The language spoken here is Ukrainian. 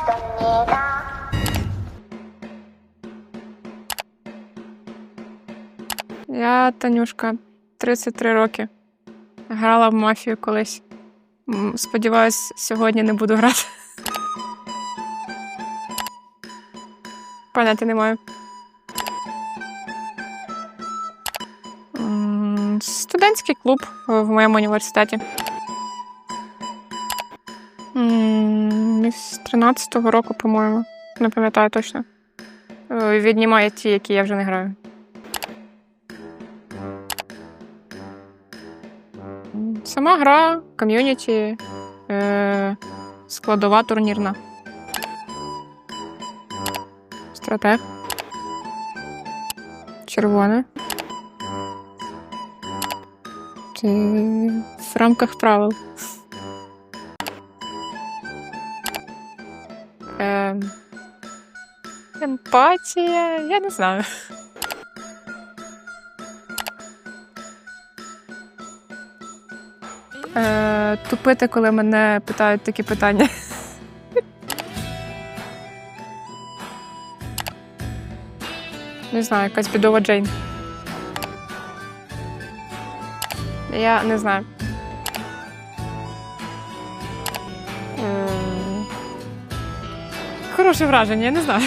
있습니다. Я Танюшка, 33 роки. Грала в мафію колись. М, Сподіваюсь, сьогодні не буду грати. Поняття не маю. М, Студентський клуб в моєму університеті. З 13-го року, по-моєму. Не пам'ятаю точно. Е, Віднімає ті, які я вже не граю. Сама гра, ком'юніті, е, складова турнірна. Стратег. Червоне. В рамках правил. Е, емпатія, я не знаю. Е, тупити, коли мене питають такі питання. Не знаю, якась бідова Джейн. Я не знаю. Хороше враження, я не знаю.